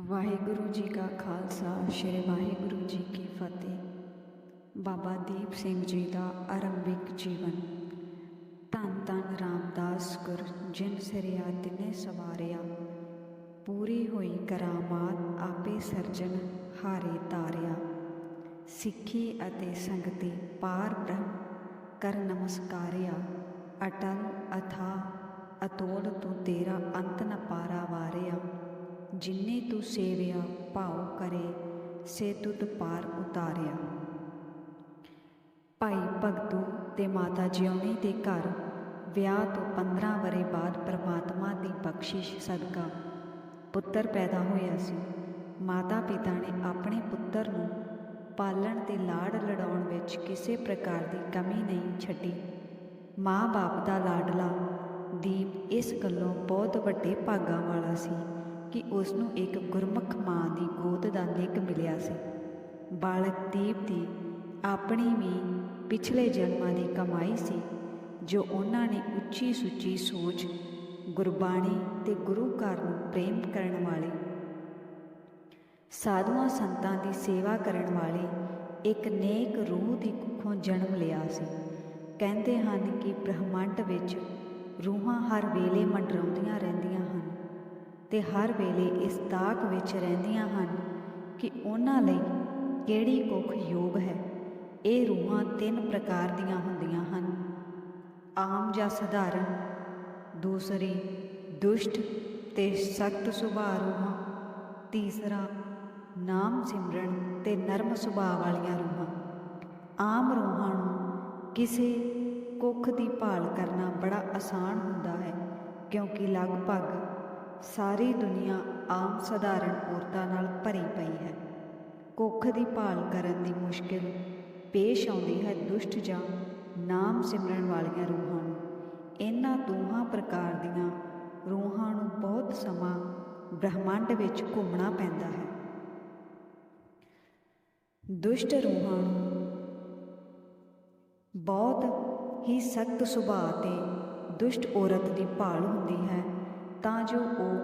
ਵਾਹਿਗੁਰੂ ਜੀ ਕਾ ਖਾਲਸਾ, ਸ੍ਰੀ ਵਾਹਿਗੁਰੂ ਜੀ ਕੀ ਫਤਿਹ। ਬਾਬਾ ਦੀਪ ਸਿੰਘ ਜੀ ਦਾ ਆਰੰਭਿਕ ਜੀਵਨ। ਧੰਨ ਧੰਨ ਰਾਮਦਾਸ ਗੁਰ, ਜਿਨ ਸਿਰਿਆ ਤਿਨੇ ਸਵਾਰਿਆ। ਪੂਰੀ ਹੋਈ ਕਰਾਮਾਤ ਆਪੇ ਸਰਜਨ ਹਾਰੇ ਤਾਰਿਆ। ਸਿੱਖੀ ਅਤੇ ਸੰਗਤੀ ਪਾਰ ਬ੍ਰਹਮ ਕਰ ਨਮਸਕਾਰਿਆ। ਅਟਲ ਅਥਾ ਅਤੋਲ ਤੂੰ ਤੇਰਾ ਅੰਤ ਨ ਪਾਰਾ ਵਾਰਿਆ। ਜਿਨੇ ਤੂੰ ਸੇਵਿਆ, ਭਾਉ ਕਰੇ, ਸੇ ਤੁਧ ਪਾਰ ਉਤਾਰਿਆ। ਭਾਈ ਭਗਤੂ ਤੇ ਮਾਤਾ ਜਿਉਣੀ ਦੇ ਘਰ, ਵਿਆਹ ਤੋਂ 15 ਵਰੇ ਬਾਅਦ ਪ੍ਰਮਾਤਮਾ ਦੀ ਬਖਸ਼ਿਸ਼ ਸਦਕਾ ਪੁੱਤਰ ਪੈਦਾ ਹੋਇਆ ਸੀ। ਮਾਤਾ ਪਿਤਾ ਨੇ ਆਪਣੇ ਪੁੱਤਰ ਨੂੰ ਪਾਲਣ ਤੇ ਲਾੜ ਲੜਾਉਣ ਵਿੱਚ ਕਿਸੇ ਪ੍ਰਕਾਰ ਦੀ ਕਮੀ ਨਹੀਂ ਛੱਡੀ। ਮਾਂ-ਬਾਪ ਦਾ ਲਾਡਲਾ ਦੀਪ ਇਸ ਗੱਲੋਂ ਬਹੁਤ ਵੱਡੇ ਭਾਗਾਂ ਵਾਲਾ ਸੀ। ਕਿ ਉਸ ਨੂੰ ਇੱਕ ਗੁਰਮੁਖ ਮਾਂ ਦੀ ਗੋਦ ਦਾ ਨਿੱਘ ਮਿਲਿਆ ਸੀ। ਬਾਲਕ ਦੀਪ ਦੀ ਆਪਣੀ ਵੀ ਪਿਛਲੇ ਜਨਮਾਂ ਦੀ ਕਮਾਈ ਸੀ, ਜੋ ਉਹਨਾਂ ਨੇ ਉੱਚੀ ਸੁੱਚੀ ਸੋਚ, ਗੁਰਬਾਣੀ ਤੇ ਗੁਰੂ ਘਰ ਨੂੰ ਪ੍ਰੇਮ ਕਰਨ ਵਾਲੇ, ਸਾਧੂਆਂ ਸੰਤਾਂ ਦੀ ਸੇਵਾ ਕਰਨ ਵਾਲੇ ਇੱਕ ਨੇਕ ਰੂਹ ਦੀ ਕੁੱਖੋਂ ਜਨਮ ਲਿਆ ਸੀ। ਕਹਿੰਦੇ ਹਨ ਕਿ ਬ੍ਰਹਮੰਡ ਵਿੱਚ ਰੂਹਾਂ ਹਰ ਵੇਲੇ ਮੰਡਰਾਉਂਦੀਆਂ ਰਹਿੰਦੀਆਂ ਹਨ ਤੇ ਹਰ ਵੇਲੇ ਇਸ ਤਾਕ ਵਿੱਚ ਰਹਿੰਦੀਆਂ ਹਨ ਕਿ ਉਹਨਾਂ ਲਈ ਕਿਹੜੀ ਕੁੱਖ ਯੋਗ ਹੈ। ਇਹ ਰੂਹਾਂ ਤਿੰਨ ਪ੍ਰਕਾਰ ਦੀਆਂ ਹੁੰਦੀਆਂ ਹਨ। ਆਮ ਜਾਂ ਸਧਾਰਨ, ਦੂਸਰੀ ਦੁਸ਼ਟ ਤੇ ਸਖਤ ਸੁਭਾਅ ਰੂਹਾਂ, ਤੀਸਰਾ ਨਾਮ ਸਿਮਰਨ ਤੇ ਨਰਮ ਸੁਭਾਅ ਵਾਲੀਆਂ ਰੂਹਾਂ। ਆਮ ਰੂਹਾਂ ਨੂੰ ਕਿਸੇ ਕੁੱਖ ਦੀ ਭਾਲ ਕਰਨਾ ਬੜਾ ਆਸਾਨ ਹੁੰਦਾ ਹੈ, ਕਿਉਂਕਿ ਲਗਭਗ ਸਾਰੀ ਦੁਨੀਆ ਆਮ ਸਧਾਰਨ ਔਰਤਾਂ ਨਾਲ ਭਰੀ ਪਈ ਹੈ। ਕੁੱਖ ਦੀ ਭਾਲ ਕਰਨ ਦੀ ਮੁਸ਼ਕਿਲ, ਪੇਸ਼ ਆਉਂਦੀ ਹੈ ਦੁਸ਼ਟ ਜਾਂ ਨਾਮ ਸਿਮਰਨ ਵਾਲੀਆਂ ਰੂਹਾਂ ਨੂੰ। ਇਹਨਾਂ ਦੋਹਾਂ ਪ੍ਰਕਾਰ ਦੀਆਂ ਰੂਹਾਂ ਨੂੰ ਬਹੁਤ ਸਮਾਂ ਬ੍ਰਹਿਮੰਡ ਵਿੱਚ ਘੁੰਮਣਾ ਪੈਂਦਾ ਹੈ। ਦੁਸ਼ਟ ਰੂਹਾਂ ਨੂੰ ਬਹੁਤ ਹੀ ਸਖਤ ਸੁਭਾਅ ਤੇ ਦੁਸ਼ਟ ਔਰਤ ਦੀ ਭਾਲ ਹੁੰਦੀ ਹੈ। ਤਾਂ ਜੋ ਉਹ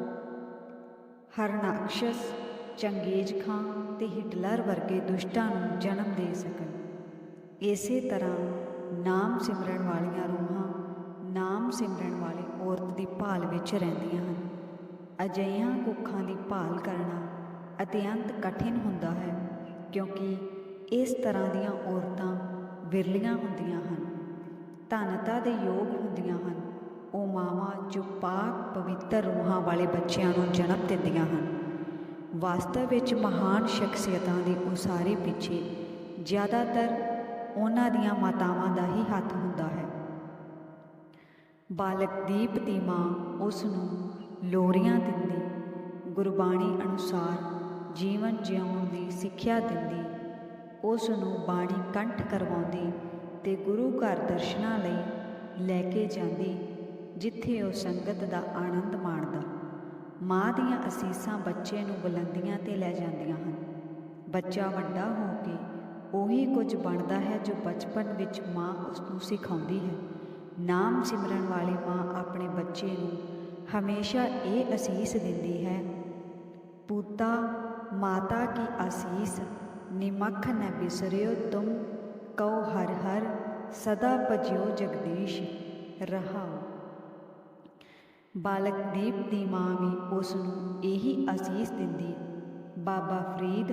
ਹਰਨਾਕਸ਼ਸ ਚੰਗੇਜ ਖਾਂ ਤੇ ਹਿਟਲਰ ਵਰਗੇ ਦੁਸ਼ਟਾਂ ਨੂੰ ਜਨਮ ਦੇ ਸਕਣ। ਇਸੇ ਤਰ੍ਹਾਂ ਨਾਮ ਸਿਮਰਨ ਵਾਲੀਆਂ ਰੂਹਾਂ ਨਾਮ ਸਿਮਰਨ ਵਾਲੀ ਔਰਤ ਦੀ ਭਾਲ ਵਿੱਚ ਰਹਿੰਦੀਆਂ ਹਨ। ਅਜਿਹੀਆਂ ਕੁੱਖਾਂ ਦੀ ਭਾਲ ਕਰਨਾ ਅਤਿਅੰਤ ਕਠਿਨ ਹੁੰਦਾ ਹੈ, ਕਿਉਂਕਿ ਇਸ ਤਰ੍ਹਾਂ ਦੀਆਂ ਔਰਤਾਂ ਵਿਰਲੀਆਂ ਹੁੰਦੀਆਂ ਹਨ, ਧਨਤਾ ਦੇ ਯੋਗ ਹੁੰਦੀਆਂ ਹਨ ਉਹ ਮਾਵਾਂ ਜੋ ਪਾਕ ਪਵਿੱਤਰ ਰੂਹਾਂ ਵਾਲੇ ਬੱਚਿਆਂ ਨੂੰ ਜਨਮ ਦਿੰਦੀਆਂ ਹਨ। ਵਾਸਤਵ ਵਿੱਚ ਮਹਾਨ ਸ਼ਖਸੀਅਤਾਂ ਦੀ ਉਸਾਰੀ ਪਿੱਛੇ ਜ਼ਿਆਦਾਤਰ ਉਹਨਾਂ ਦੀਆਂ ਮਾਤਾਵਾਂ ਦਾ ਹੀ ਹੱਥ ਹੁੰਦਾ ਹੈ। ਬਾਲਕ ਦੀਪ ਦੀ ਮਾਂ ਉਸ ਨੂੰ ਲੋਰੀਆਂ ਦਿੰਦੀ, ਗੁਰਬਾਣੀ ਅਨੁਸਾਰ ਜੀਵਨ ਜਿਉਣ ਦੀ ਸਿੱਖਿਆ ਦਿੰਦੀ, ਉਸ ਨੂੰ ਬਾਣੀ ਕੰਠ ਕਰਵਾਉਂਦੀ ਤੇ ਗੁਰੂ ਘਰ ਦਰਸ਼ਨਾਂ ਲਈ ਲੈ ਕੇ ਜਾਂਦੀ ਜਿੱਥੇ ਉਹ ਸੰਗਤ ਦਾ ਆਨੰਦ ਮਾਣਦਾ। ਮਾਂ ਦੀਆਂ ਅਸੀਸਾਂ ਬੱਚੇ ਨੂੰ ਬੁਲੰਦੀਆਂ ਤੇ ਲੈ ਜਾਂਦੀਆਂ ਹਨ। ਬੱਚਾ ਵੱਡਾ ਹੋ ਕੇ ਉਹੀ ਕੁਝ ਬਣਦਾ ਹੈ ਜੋ ਬਚਪਨ ਵਿੱਚ ਮਾਂ ਉਸ ਨੂੰ ਸਿਖਾਉਂਦੀ ਹੈ। ਨਾਮ ਸਿਮਰਨ ਵਾਲੀ ਮਾਂ ਆਪਣੇ ਬੱਚੇ ਨੂੰ ਹਮੇਸ਼ਾ ਇਹ ਅਸੀਸ ਦਿੰਦੀ ਹੈ, ਪੂਤਾ, ਮਾਤਾ ਕੀ ਅਸੀਸ? ਨਿਮਖ ਨ ਬਿਸਰਿਓ ਤੁਮ, ਕਉ ਹਰ ਹਰ, ਸਦਾ ਭਜਿਓ ਜਗਦੀਸ਼, ਰਹਾਓ। ਬਾਲਕ ਦੀਪ ਦੀ ਮਾਂ ਵੀ ਉਸ ਨੂੰ ਇਹੀ ਅਸੀਸ ਦਿੰਦੀ, ਬਾਬਾ ਫਰੀਦ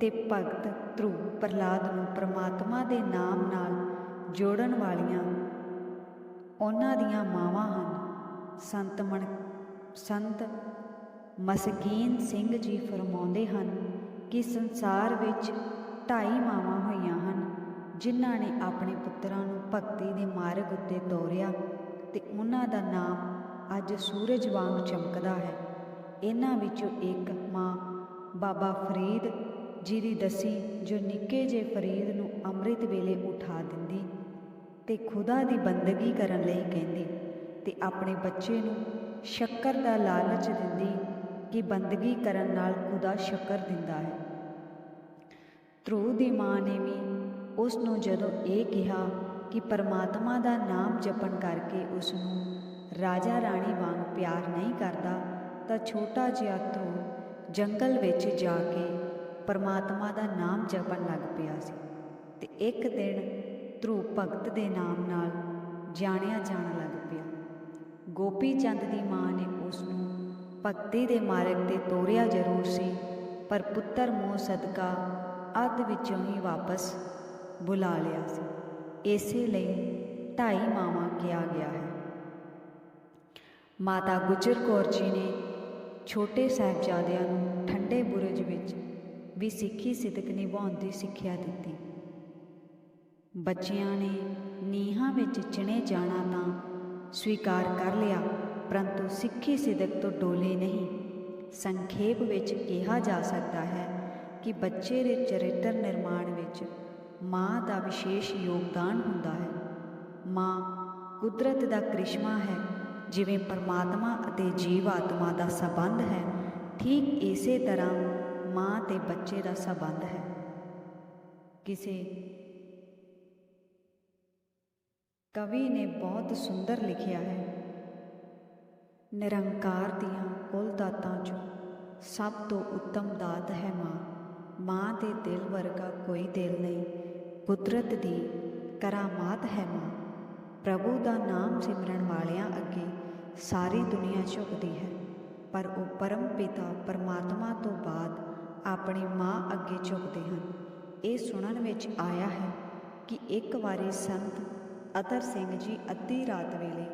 ਤੇ ਭਗਤ ਧਰੂ ਪ੍ਰਲਾਦ ਨੂੰ ਪ੍ਰਮਾਤਮਾ ਦੇ ਨਾਮ ਨਾਲ ਜੋੜਨ ਵਾਲੀਆਂ ਉਹਨਾਂ ਦੀਆਂ ਮਾਵਾਂ ਹਨ, ਸੰਤ ਮਨ ਸੰਤ ਮਸਕੀਨ ਸਿੰਘ ਜੀ ਫਰਮਾਉਂਦੇ ਹਨ ਕਿ ਸੰਸਾਰ ਵਿੱਚ ਢਾਈ ਮਾਵਾਂ ਹੋਈਆਂ ਹਨ, ਜਿਨ੍ਹਾਂ ਨੇ ਆਪਣੇ ਪੁੱਤਰਾਂ ਨੂੰ ਭਗਤੀ ਦੇ ਮਾਰਗ ਉੱਤੇ ਤੋਰਿਆ ਤੇ ਉਹਨਾਂ ਦਾ ਨਾਮ ਅੱਜ ਸੂਰਜ ਵਾਂਗ ਚਮਕਦਾ ਹੈ। ਇਹਨਾਂ ਵਿੱਚੋਂ ਇੱਕ ਮਾਂ, ਬਾਬਾ ਫਰੀਦ ਜੀ ਦੀ ਦਸੀ ਜੋ ਨਿੱਕੇ ਜੇ ਫਰੀਦ ਨੂੰ ਅੰਮ੍ਰਿਤ ਵੇਲੇ ਉਠਾ ਦਿੰਦੀ ਤੇ ਖੁਦਾ ਦੀ ਬੰਦਗੀ ਕਰਨ ਲਈ ਕਹਿੰਦੀ ਤੇ ਆਪਣੇ ਬੱਚੇ ਨੂੰ ਸ਼ੱਕਰ ਦਾ ਲਾਲਚ ਦਿੰਦੀ ਕਿ ਬੰਦਗੀ ਕਰਨ ਨਾਲ ਖੁਦਾ ਸ਼ੱਕਰ ਦਿੰਦਾ ਹੈ। ਧਰੂ ਦੀ ਮਾਂ ਨੇ ਵੀ ਉਸ ਨੂੰ ਜਦੋਂ ਇਹ ਕਿਹਾ ਕਿ ਪਰਮਾਤਮਾ ਦਾ ਨਾਮ ਜਪਣ ਕਰਕੇ ਉਸ ਨੂੰ ਰਾਜਾ ਰਾਣੀ ਵਾਂਗ ਪਿਆਰ ਨਹੀਂ ਕਰਦਾ, ਤਾਂ ਛੋਟਾ ਜਿਹਾ ਧਰੂ ਜੰਗਲ ਵਿੱਚ ਜਾ ਕੇ ਪਰਮਾਤਮਾ ਦਾ ਨਾਮ ਜਪਣ ਲੱਗ ਪਿਆ ਸੀ ਤੇ ਇੱਕ ਦਿਨ ਧਰੂ ਭਗਤ ਦੇ ਨਾਮ ਨਾਲ ਜਾਣਿਆ ਜਾਣ ਲੱਗ ਪਿਆ। ਗੋਪੀ ਚੰਦ ਦੀ ਮਾਂ ਨੇ ਉਸ ਨੂੰ ਭਗਤੀ ਦੇ ਮਾਰਗ ਤੇ ਤੋਰਿਆ ਜ਼ਰੂਰ ਸੀ, ਪਰ ਪੁੱਤਰ ਮੋਹ ਸਦਕਾ ਅੱਧ ਵਿੱਚੋਂ ਹੀ ਵਾਪਸ ਬੁਲਾ ਲਿਆ ਸੀ। ਇਸੇ ਲਈ ਢਾਈ ਮਾਵਾਂ ਕਿਹਾ ਗਿਆ ਹੈ। ਮਾਤਾ ਗੁਜਰ ਕੌਰ ਜੀ ਨੇ ਛੋਟੇ ਸਾਹਿਬਜ਼ਾਦਿਆਂ ਨੂੰ ਠੰਡੇ ਬੁਰਜ ਵਿੱਚ ਵੀ ਸਿੱਖੀ ਸਿਦਕ ਨਿਭਾਉਣ ਦੀ ਸਿੱਖਿਆ ਦਿੱਤੀ। ਬੱਚਿਆਂ ਨੇ ਨੀਹਾਂ ਵਿੱਚ ਚਿਣੇ ਜਾਣਾ ਤਾਂ ਸਵੀਕਾਰ ਕਰ ਲਿਆ, ਪਰੰਤੂ ਸਿੱਖੀ ਸਿਦਕ ਤੋਂ ਡੋਲੇ ਨਹੀਂ। ਸੰਖੇਪ ਵਿੱਚ ਕਿਹਾ ਜਾ ਸਕਦਾ ਹੈ ਕਿ ਬੱਚੇ ਦੇ ਚਰਿੱਤਰ ਨਿਰਮਾਣ ਵਿੱਚ ਮਾਂ ਦਾ ਵਿਸ਼ੇਸ਼ ਯੋਗਦਾਨ ਹੁੰਦਾ ਹੈ। ਮਾਂ ਕੁਦਰਤ ਦਾ ਕ੍ਰਿਸ਼ਮਾ ਹੈ। ਜਿਵੇਂ ਪਰਮਾਤਮਾ ਅਤੇ ਜੀਵ ਆਤਮਾ ਦਾ ਸਬੰਧ ਹੈ, ਠੀਕ ਇਸੇ ਤਰ੍ਹਾਂ ਮਾਂ ਤੇ ਬੱਚੇ ਦਾ ਸਬੰਧ ਹੈ। ਕਿਸੇ ਕਵੀ ਨੇ ਬਹੁਤ ਸੁੰਦਰ ਲਿਖਿਆ ਹੈ, ਨਿਰੰਕਾਰ ਦੀਆਂ ਕੁੱਲ ਦਾਤਾਂ ਚੋਂ ਸਭ ਤੋਂ ਉੱਤਮ ਦਾਤ ਹੈ ਮਾਂ। ਮਾਂ ਦੇ ਦਿਲ ਵਰਗਾ ਕੋਈ ਦਿਲ ਨਹੀਂ, ਕੁਦਰਤ ਦੀ ਕਰਾਮਾਤ ਹੈ ਮਾਂ। ਪ੍ਰਭੂ ਦਾ ਨਾਮ ਸਿਮਰਨ ਵਾਲਿਆਂ ਅੱਗੇ ਸਾਰੀ ਦੁਨੀਆ ਝੁਕਦੀ ਹੈ, ਪਰ ਉਹ ਪਰਮ ਪਿਤਾ ਪਰਮਾਤਮਾ ਤੋਂ ਬਾਅਦ ਆਪਣੀ ਮਾਂ ਅੱਗੇ ਝੁਕਦੇ ਹਨ। ਇਹ ਸੁਣਨ ਵਿੱਚ ਆਇਆ ਹੈ ਕਿ ਇੱਕ ਵਾਰੀ ਸੰਤ ਅਤਰ ਸਿੰਘ ਜੀ ਅੱਧੀ ਰਾਤ ਵੇਲੇ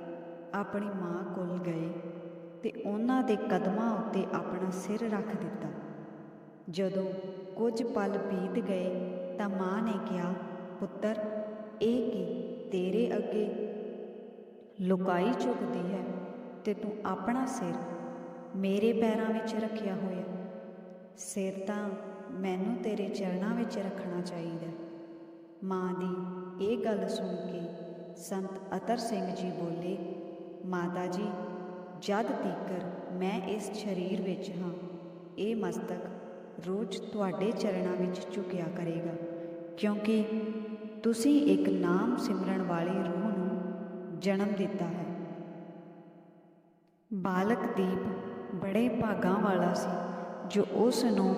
ਆਪਣੀ ਮਾਂ ਕੋਲ ਗਏ ਤੇ ਉਹਨਾਂ ਦੇ ਕਦਮਾਂ ਉੱਤੇ ਆਪਣਾ ਸਿਰ ਰੱਖ ਦਿੱਤਾ। ਜਦੋਂ ਕੁਝ ਪਲ ਬੀਤ ਗਏ ਤਾਂ ਮਾਂ ਨੇ ਕਿਹਾ, ਪੁੱਤਰ, ਇਹ ਕੀ? ਤੇਰੇ ਅੱਗੇ ਲੁਕਾਈ ਝੁਕਦੀ ਹੈ ਤੇ ਤੂੰ ਆਪਣਾ ਸਿਰ ਮੇਰੇ ਪੈਰਾਂ ਵਿੱਚ ਰੱਖਿਆ ਹੋਇਆ। ਸਿਰ ਤਾਂ ਮੈਨੂੰ ਤੇਰੇ ਚਰਨਾਂ ਵਿੱਚ ਰੱਖਣਾ ਚਾਹੀਦਾ। ਮਾਂ ਦੀ ਇਹ ਗੱਲ ਸੁਣ ਕੇ ਸੰਤ ਅਤਰ ਸਿੰਘ ਜੀ ਬੋਲੇ, ਮਾਤਾ ਜੀ, ਜਦ ਤੀਕਰ ਮੈਂ ਇਸ ਸਰੀਰ ਵਿੱਚ ਹਾਂ, ਇਹ ਮਸਤਕ ਰੋਜ਼ ਤੁਹਾਡੇ ਚਰਨਾਂ ਵਿੱਚ ਝੁਕਿਆ ਕਰੇਗਾ, ਕਿਉਂਕਿ ਤੁਸੀਂ ਇੱਕ ਨਾਮ ਸਿਮਰਨ ਵਾਲੀ ਰੂਹ ਨੂੰ ਜਨਮ ਦਿੱਤਾ ਹੈ। ਬਾਲਕ ਦੀਪ ਬੜੇ ਭਾਗਾਂ ਵਾਲਾ ਸੀ, ਜੋ ਉਸ ਨੂੰ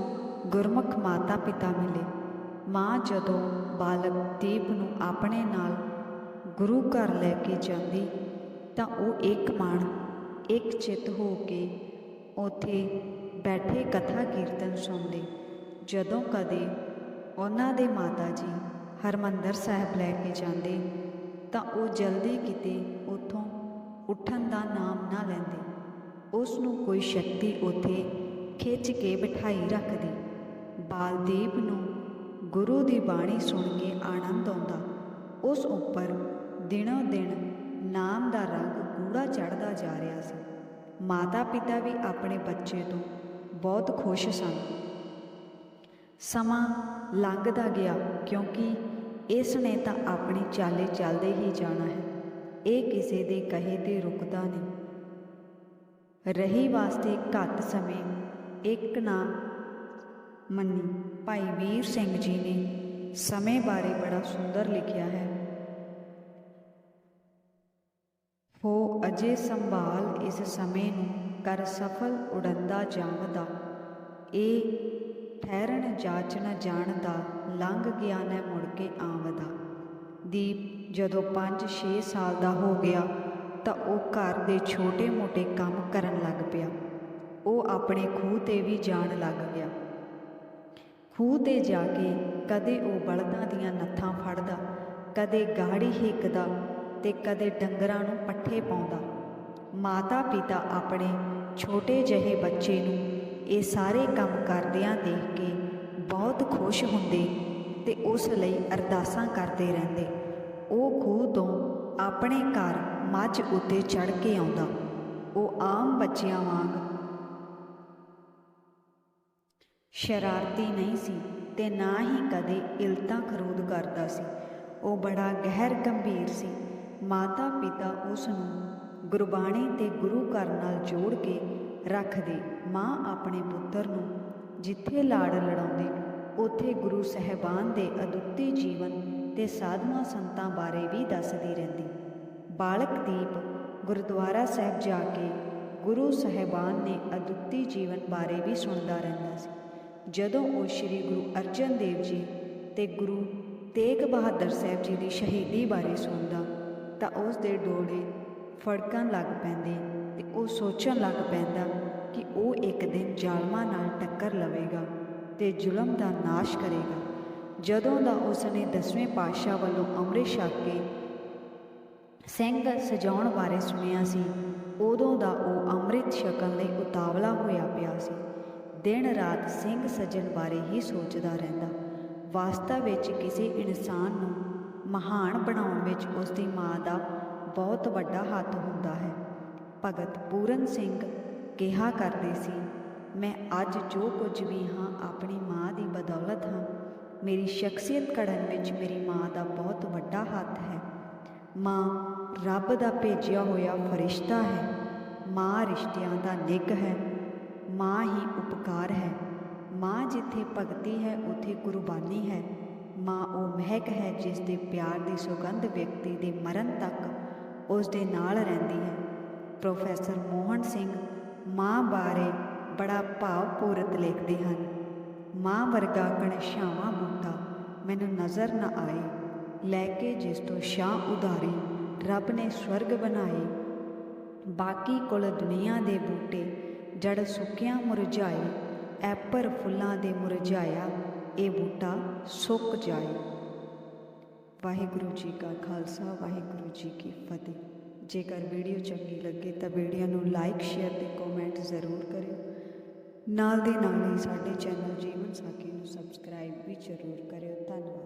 ਗੁਰਮੁਖ ਮਾਤਾ ਪਿਤਾ ਮਿਲੇ। ਮਾਂ ਜਦੋਂ ਬਾਲਕ ਦੀਪ ਨੂੰ ਆਪਣੇ ਨਾਲ ਗੁਰੂ ਘਰ ਲੈ ਕੇ ਜਾਂਦੀ, ਤਾਂ ਉਹ ਇੱਕ ਮਨ ਇੱਕ ਚਿੱਤ ਹੋ ਕੇ ਉਥੇ ਬੈਠੇ ਕਥਾ ਕੀਰਤਨ ਸੁਣਦੇ। ਜਦੋਂ ਕਦੇ ਉਹਨਾਂ ਦੇ ਮਾਤਾ ਜੀ ਹਰਮੰਦਰ ਸਾਹਿਬ ਲੈ ਕੇ ਜਾਂਦੇ। ਤਾਂ ਉਹ ਜਲਦੀ ਕਿਤੇ ਉਥੋਂ ਉੱਠਣ ਦਾ ਨਾਮ ਨਾ ਲੈਂਦੇ। ਉਸ ਨੂੰ ਕੋਈ ਸ਼ਕਤੀ ਉਥੇ ਖਿੱਚ ਕੇ ਬਿਠਾਈ ਰੱਖਦੀ। ਬਾਲਦੀਪ ਨੂੰ ਗੁਰੂ ਦੀ ਬਾਣੀ ਸੁਣ ਕੇ ਆਨੰਦ ਆਉਂਦਾ। ਉਸ ਉੱਪਰ ਦਿਨੋ ਦਿਨ ਨਾਮ ਦਾ ਰੰਗ ਗੂੜਾ ਚੜਦਾ ਜਾ ਰਿਹਾ ਸੀ। ਮਾਤਾ ਪਿਤਾ ਵੀ ਆਪਣੇ ਬੱਚੇ ਤੋਂ ਬਹੁਤ ਖੁਸ਼ ਸਨ। ਸਮਾਂ ਲੰਘਦਾ ਗਿਆ ਕਿਉਂਕਿ ਇਸ ਨੇ ਤਾਂ ਆਪਣੀ ਚਾਲੇ ਚੱਲਦੇ ਹੀ ਜਾਣਾ ਹੈ। ਇਹ ਕਿਸੇ ਦੇ ਕਹੇ ਤੇ ਰੁਕਦਾ ਨਹੀਂ। ਰਹੀ ਵਾਸਤੇ ਘੱਟ ਸਮੇਂ ਇੱਕ ਨਾ ਮੰਨੀ। ਭਾਈ ਵੀਰ ਸਿੰਘ ਜੀ ਨੇ ਸਮੇਂ ਬਾਰੇ ਬੜਾ ਸੁੰਦਰ ਲਿਖਿਆ ਹੈ। ਹੋ ਅਜੇ ਸੰਭਾਲ ਇਸ ਸਮੇਂ ਨੂੰ, ਕਰ ਸਫਲ ਉਡੰਦਾ ਜਾਵਦਾ ਇਹ ਠਹਿਰਣ ਠਹਿਰਨ ਜਾਚਨ ਜਾਣਦਾ, ਲੰਘ ਗਿਆ ਨਾ ਮੁੜ ਕੇ ਆਵਦਾ। ਦੀਪ, ਜਦੋਂ 5-6 ਸਾਲ ਦਾ ਹੋ ਗਿਆ, ਤਾਂ ਉਹ ਘਰ ਦੇ ਛੋਟੇ-ਮੋਟੇ ਕੰਮ ਕਰਨ ਲੱਗ ਪਿਆ। ਉਹ ਆਪਣੇ ਖੂਹ ਤੇ ਵੀ ਜਾਣ ਲੱਗ ਗਿਆ। ਖੂਹ ਤੇ ਜਾ ਕੇ ਕਦੇ ਉਹ ਬਲਦਾਂ ਦੀਆਂ ਨੱਥਾਂ ਫੜਦਾ, ਕਦੇ ਗਾੜੀ ਹਿੱਕਦਾ ਤੇ ਕਦੇ ਡੰਗਰਾਂ ਨੂੰ ਪੱਠੇ ਪਾਉਂਦਾ। ਮਾਤਾ ਪਿਤਾ ਆਪਣੇ ਛੋਟੇ ਜਿਹੇ ਬੱਚੇ ਨੂੰ ਇਹ ਸਾਰੇ ਕੰਮ ਕਰਦਿਆਂ ਦੇਖ ਕੇ ਬਹੁਤ ਖੁਸ਼ ਹੁੰਦੇ ਤੇ ਉਸ ਲਈ ਅਰਦਾਸਾਂ ਕਰਦੇ ਰਹਿੰਦੇ। ਉਹ ਖੂਹ ਤੋਂ ਆਪਣੇ ਘਰ ਮੱਝ ਉੱਤੇ ਚੜ ਕੇ ਆਉਂਦਾ। ਉਹ ਆਮ ਬੱਚਿਆਂ ਵਾਂਗ ਸ਼ਰਾਰਤੀ ਨਹੀਂ ਸੀ ਤੇ ਨਾ ਹੀ ਕਦੇ ਇਲਤਾਂ ਖਰੂਦ ਕਰਦਾ ਸੀ। ਉਹ ਬੜਾ ਗਹਿਰ ਗੰਭੀਰ ਸੀ। ਮਾਤਾ ਪਿਤਾ ਉਸ ਨੂੰ ਗੁਰਬਾਣੀ ਤੇ ਗੁਰੂ ਘਰ ਨਾਲ ਜੋੜ ਕੇ ਰੱਖਦੇ। ਮਾਂ ਆਪਣੇ ਪੁੱਤਰ ਨੂੰ ਜਿੱਥੇ ਲਾੜ ਲੜਾਉਂਦੇ, ਉੱਥੇ ਗੁਰੂ ਸਹਿਬਾਨ ਦੇ ਅਦੁੱਤੀ ਜੀਵਨ ਤੇ ਸਾਧੂਆਂ ਸੰਤਾਂ ਬਾਰੇ ਵੀ ਦੱਸਦੀ ਰਹਿੰਦੀ। ਬਾਲਕ ਦੀਪ ਗੁਰਦੁਆਰਾ ਸਾਹਿਬ ਜਾ ਕੇ ਗੁਰੂ ਸਾਹਿਬਾਨ ਨੇ ਅਦੁੱਤੀ ਜੀਵਨ ਬਾਰੇ ਵੀ ਸੁਣਦਾ ਰਹਿੰਦਾ ਸੀ। ਜਦੋਂ ਉਹ ਸ੍ਰੀ ਗੁਰੂ ਅਰਜਨ ਦੇਵ ਜੀ ਤੇ ਗੁਰੂ ਤੇਗ ਬਹਾਦਰ ਸਾਹਿਬ ਜੀ ਦੀ ਸ਼ਹੀਦੀ ਬਾਰੇ ਸੁਣਦਾ, ਤਾਂ ਉਸ ਦੇ ਡੋਲੇ ਫੜਕਣ ਲੱਗ ਪੈਂਦੇ। ਤੇ ਉਹ ਸੋਚਣ ਲੱਗ ਪੈਂਦਾ ਕਿ ਉਹ ਇੱਕ ਦਿਨ ਜ਼ਾਲਮਾਂ ਨਾਲ ਟੱਕਰ ਲਵੇਗਾ ਤੇ ਜ਼ੁਲਮ ਦਾ ਨਾਸ਼ ਕਰੇਗਾ। ਜਦੋਂ ਦਾ ਉਸ ਨੇ ਦਸਵੇਂ ਪਾਤਸ਼ਾਹ ਵੱਲੋਂ ਅੰਮ੍ਰਿਤ ਛਕ ਕੇ ਸਿੰਘ ਸਜਾਉਣ ਬਾਰੇ ਸੁਣਿਆ ਸੀ, ਉਦੋਂ ਦਾ ਉਹ ਅੰਮ੍ਰਿਤ ਛਕਣ ਲਈ ਉਤਾਵਲਾ ਹੋਇਆ ਪਿਆ ਸੀ। ਦਿਨ ਰਾਤ ਸਿੰਘ ਸਜਣ ਬਾਰੇ ਹੀ ਸੋਚਦਾ ਰਹਿੰਦਾ। ਵਾਸਤਵ ਵਿੱਚ ਕਿਸੇ ਇਨਸਾਨ ਨੂੰ ਮਹਾਨ ਬਣਾਉਣ ਵਿੱਚ ਉਸ ਦੀ ਮਾਂ ਦਾ ਬਹੁਤ ਵੱਡਾ ਹੱਥ ਹੁੰਦਾ ਹੈ। ਭਗਤ ਪੂਰਨ ਸਿੰਘ ਕਿਹਾ ਕਰਦੇ ਸੀ, ਮੈਂ ਅੱਜ ਜੋ ਕੁਝ ਵੀ ਹਾਂ, ਆਪਣੀ ਮਾਂ ਦੀ ਬਦੌਲਤ ਹਾਂ। ਮੇਰੀ ਸ਼ਖਸੀਅਤ ਘੜਨ ਵਿੱਚ ਮੇਰੀ ਮਾਂ ਦਾ ਬਹੁਤ ਵੱਡਾ ਹੱਥ ਹੈ। ਮਾਂ ਰੱਬ ਦਾ ਭੇਜਿਆ ਹੋਇਆ ਫਰਿਸ਼ਤਾ ਹੈ। ਮਾਂ ਰਿਸ਼ਤਿਆਂ ਦਾ ਨਿੱਘ ਹੈ। ਮਾਂ ਹੀ ਉਪਕਾਰ ਹੈ। ਮਾਂ ਜਿੱਥੇ ਭਗਤੀ ਹੈ, ਉਥੇ ਕੁਰਬਾਨੀ ਹੈ। ਮਾਂ ਉਹ ਮਹਿਕ ਹੈ ਜਿਸ ਦੇ ਪਿਆਰ ਦੀ ਸੁਗੰਧ ਵਿਅਕਤੀ ਦੇ ਮਰਨ ਤੱਕ ਉਸ ਦੇ ਨਾਲ ਰਹਿੰਦੀ ਹੈ। ਪ੍ਰੋਫੈਸਰ ਮੋਹਨ ਸਿੰਘ ਮਾਂ ਬਾਰੇ ਬੜਾ ਭਾਵਪੂਰਤ ਲਿਖਦੇ ਹਨ। ਮਾਂ ਵਰਗਾ ਕਣਸ਼ਾਵਾਂ ਬੂਟਾ ਮੈਨੂੰ ਨਜ਼ਰ ਨਾ ਆਏ। ਲੈ ਕੇ ਜਿਸ ਤੋਂ ਸ਼ਾਹ ਉਧਾਰੀ ਰੱਬ ਨੇ ਸਵਰਗ ਬਣਾਏ। ਬਾਕੀ ਕੁਲ ਦੁਨੀਆ ਦੇ ਬੂਟੇ ਜੜ ਸੁੱਕਿਆਂ ਮੁਰਝਾਏ, ਐਪਰ ਫੁੱਲਾਂ ਦੇ ਮੁਰਝਾਇਆ, ਇਹ ਬੂਟਾ ਸੁੱਕ ਜਾਏ। ਵਾਹਿਗੁਰੂ ਜੀ ਕਾ ਖਾਲਸਾ, ਵਾਹਿਗੁਰੂ ਜੀ ਕੀ ਫਤਿਹ। ਜੇਕਰ ਵੀਡੀਓ ਚੰਗੀ ਲੱਗੇ ਤਾਂ ਵੀਡੀਓ ਨੂੰ ਲਾਈਕ, ਸ਼ੇਅਰ ਤੇ ਕਮੈਂਟ ਜ਼ਰੂਰ ਕਰਿਓ। ਨਾਲ ਦੀ ਨਾਲ ਹੀ ਸਾਡੇ ਚੈਨਲ ਜੀਵਨ ਸਾਖੀ ਨੂੰ ਸਬਸਕ੍ਰਾਈਬ ਵੀ ਜ਼ਰੂਰ ਕਰਿਓ। ਧੰਨਵਾਦ।